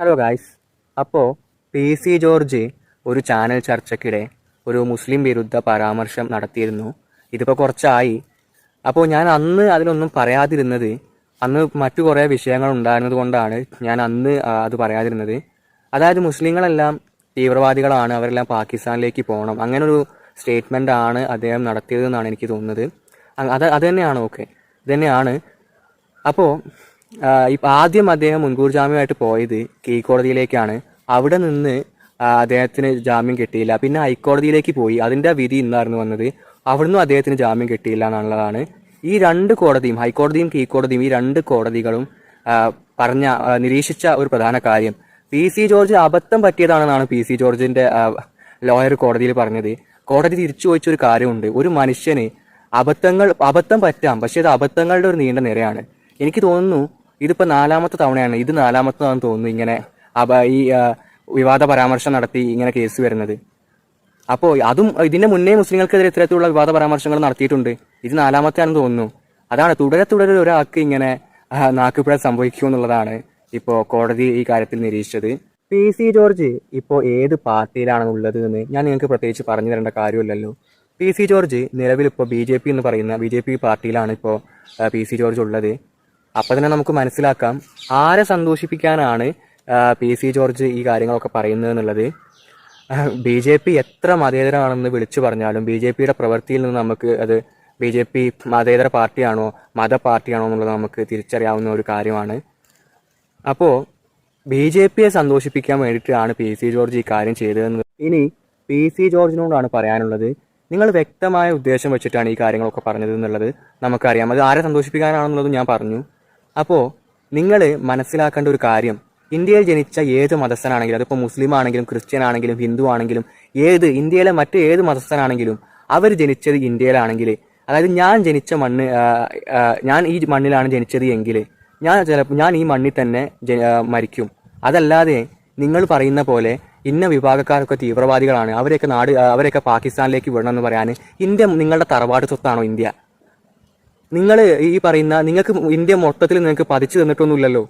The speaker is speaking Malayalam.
ഹലോ ഗായ്സ് അപ്പോൾ പി സി ജോർജ് ഒരു ചാനൽ ചർച്ചയ്ക്കിടെ ഒരു മുസ്ലിം വിരുദ്ധ പരാമർശം നടത്തിയിരുന്നു. ഇതിപ്പോൾ കുറച്ചായി. അപ്പോൾ ഞാൻ അന്ന് അതിലൊന്നും പറയാതിരുന്നത് അന്ന് മറ്റു കുറേ വിഷയങ്ങൾ ഉണ്ടായിരുന്നത് കൊണ്ടാണ് ഞാൻ അന്ന് അത് പറയാതിരുന്നത്. അതായത് മുസ്ലിങ്ങളെല്ലാം തീവ്രവാദികളാണ് അവരെല്ലാം പാകിസ്ഥാനിലേക്ക് പോകണം അങ്ങനൊരു സ്റ്റേറ്റ്മെന്റ് ആണ് അദ്ദേഹം നടത്തിയതെന്നാണ് എനിക്ക് തോന്നുന്നത്. അത് അത് തന്നെയാണ്? ഓക്കെ ഇത് തന്നെയാണ്. അപ്പോൾ ആദ്യം അദ്ദേഹം മുൻകൂർ ജാമ്യമായിട്ട് പോയത് കീഴ്ക്കോടതിയിലേക്കാണ്. അവിടെ നിന്ന് അദ്ദേഹത്തിന് ജാമ്യം കിട്ടിയില്ല. പിന്നെ ഹൈക്കോടതിയിലേക്ക് പോയി. അതിന്റെ വിധി ഇന്നായിരുന്നു വന്നത്. അവിടുന്ന് അദ്ദേഹത്തിന് ജാമ്യം കിട്ടിയില്ല എന്നുള്ളതാണ്. ഈ രണ്ട് കോടതിയും ഹൈക്കോടതിയും കീഴ്ക്കോടതിയും ഈ രണ്ട് കോടതികളും പറഞ്ഞ നിരീക്ഷിച്ച ഒരു പ്രധാന കാര്യം. പി സി ജോർജ് അബദ്ധം പറ്റിയതാണെന്നാണ് പി സി ജോർജിന്റെ ലോയർ കോടതിയിൽ പറഞ്ഞത്. കോടതി തിരിച്ചു ചോദിച്ചൊരു കാര്യമുണ്ട്. ഒരു മനുഷ്യന് അബദ്ധങ്ങൾ അബദ്ധം പറ്റാം. പക്ഷേ അത് അബദ്ധങ്ങളുടെ ഒരു നീണ്ട നിരയാണ്. എനിക്ക് തോന്നുന്നു ഇതിപ്പോ നാലാമത്തെ തവണയാണ്. ഇത് നാലാമത്തതാണെന്ന് തോന്നുന്നു ഇങ്ങനെ ഈ വിവാദ പരാമർശം നടത്തി ഇങ്ങനെ കേസ് വരുന്നത്. അപ്പോൾ അതും ഇതിന്റെ മുന്നേ മുസ്ലിങ്ങൾക്കെതിരെ ഇത്തരത്തിലുള്ള വിവാദ പരാമർശങ്ങൾ നടത്തിയിട്ടുണ്ട്. ഇത് നാലാമത്തെയാണെന്ന് തോന്നുന്നു. അതാണ് തുടരെ തുടരെ ഒരാൾക്ക് ഇങ്ങനെ നാക്കുപിഴ സംഭവിക്കൂ എന്നുള്ളതാണ് ഇപ്പോൾ കോടതി ഈ കാര്യത്തിൽ നിരീക്ഷിച്ചത്. പി സി ജോർജ് ഇപ്പോൾ ഏത് പാർട്ടിയിലാണ് എന്ന് ഞാൻ നിങ്ങൾക്ക് പ്രത്യേകിച്ച് പറഞ്ഞു തരേണ്ട കാര്യമില്ലല്ലോ. പി സി ജോർജ് നിലവിൽ ഇപ്പോൾ ബി ജെ പി എന്ന് പറയുന്ന ബി ജെ പി പാർട്ടിയിലാണ് ഇപ്പോൾ പി സി ജോർജ് ഉള്ളത്. അപ്പോൾ തന്നെ നമുക്ക് മനസ്സിലാക്കാം ആരെ സന്തോഷിപ്പിക്കാനാണ് പി സി ജോർജ് ഈ കാര്യങ്ങളൊക്കെ പറയുന്നത് എന്നുള്ളത്. ബി ജെ പി എത്ര മതേതരമാണെന്ന് വിളിച്ചു പറഞ്ഞാലും ബി ജെ പിയുടെ പ്രവൃത്തിയിൽ നിന്ന് നമുക്ക് അത് ബി ജെ പി മതേതര പാർട്ടിയാണോ മത പാർട്ടിയാണോ എന്നുള്ളത് നമുക്ക് തിരിച്ചറിയാവുന്ന ഒരു കാര്യമാണ്. അപ്പോൾ ബി ജെ പിയെ സന്തോഷിപ്പിക്കാൻ വേണ്ടിയിട്ടാണ് പി സി ജോർജ് ഈ കാര്യം ചെയ്തതെന്ന് ഇനി പി സി ജോർജിനോടാണ് പറയാനുള്ളത്. നിങ്ങൾ വ്യക്തമായ ഉദ്ദേശം വെച്ചിട്ടാണ് ഈ കാര്യങ്ങളൊക്കെ പറഞ്ഞത് എന്നുള്ളത് നമുക്കറിയാം. അത് ആരെ സന്തോഷിപ്പിക്കാനാണെന്നുള്ളത് ഞാൻ പറഞ്ഞു. അപ്പോൾ നിങ്ങൾ മനസ്സിലാക്കേണ്ട ഒരു കാര്യം. ഇന്ത്യയിൽ ജനിച്ച ഏത് മതസ്ഥനാണെങ്കിലും അതിപ്പോൾ മുസ്ലിം ആണെങ്കിലും ക്രിസ്ത്യൻ ആണെങ്കിലും ഹിന്ദു ആണെങ്കിലും ഏത് ഇന്ത്യയിലെ മറ്റ് ഏത് മതസ്ഥനാണെങ്കിലും അവർ ജനിച്ചത് ഇന്ത്യയിലാണെങ്കിൽ അതായത് ഞാൻ ജനിച്ച മണ്ണ് ഞാൻ ഈ മണ്ണിലാണ് ജനിച്ചത് എങ്കിൽ ഞാൻ ചിലപ്പോൾ ഞാൻ ഈ മണ്ണിൽ തന്നെ മരിക്കും. അതല്ലാതെ നിങ്ങൾ പറയുന്ന പോലെ ഇന്ന വിഭാഗക്കാരൊക്കെ തീവ്രവാദികളാണ്. അവരെയൊക്കെ നാട് അവരെയൊക്കെ പാകിസ്ഥാനിലേക്ക് വിടണം എന്ന് പറയാൻ ഇന്ത്യ നിങ്ങളുടെ തറവാട് സ്വത്താണോ ഇന്ത്യ? നിങ്ങൾ ഈ പറയുന്ന നിങ്ങൾക്ക് ഇന്ത്യ മൊത്തത്തിൽ നിങ്ങൾക്ക് പതിച്ചു തന്നിട്ടൊന്നുമില്ലല്ലോ.